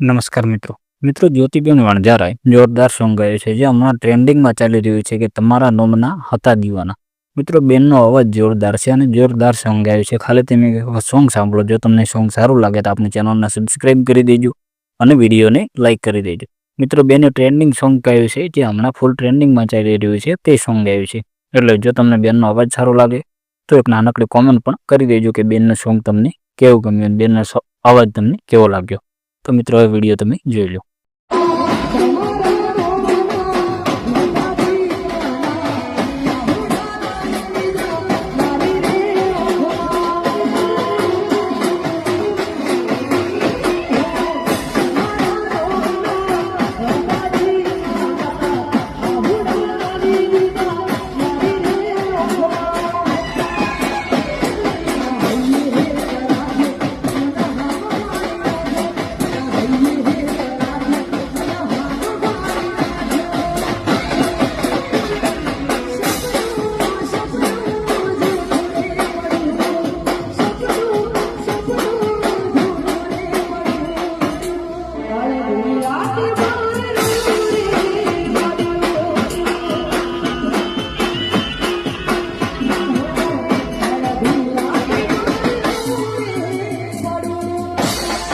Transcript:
નમસ્કાર મિત્રો. મિત્રો જ્યોતિબેન વણઝારાએ જોરદાર સોંગ ગાયું છે જે હમણાં ટ્રેન્ડિંગમાં ચાલી રહ્યું છે કે તમારા નોમના હતા દીવાના. મિત્રો બેનનો અવાજ જોરદાર છે અને જોરદાર સોંગ ગાયું છે. ખાલી તમે સોંગ સાંભળો. જો તમને સોંગ સારું લાગે તો આપણી ચેનલને સબસ્ક્રાઇબ કરી દેજો અને વિડીયોને લાઇક કરી દેજો. મિત્રો બેને ટ્રેન્ડિંગ સોંગ ગાયું છે જે હમણાં ફૂલ ટ્રેન્ડિંગમાં ચાલી રહ્યું છે તે સોંગ ગાયું છે. એટલે જો તમને બેનનો અવાજ સારો લાગે તો એક નાનકડી કોમેન્ટ પણ કરી દેજો કે બેનનું સોંગ તમને કેવું ગમ્યું બેનનો અવાજ તમને કેવો લાગ્યો. તો મિત્રો હવે વીડિયો તમે જોઈ લો. Happy.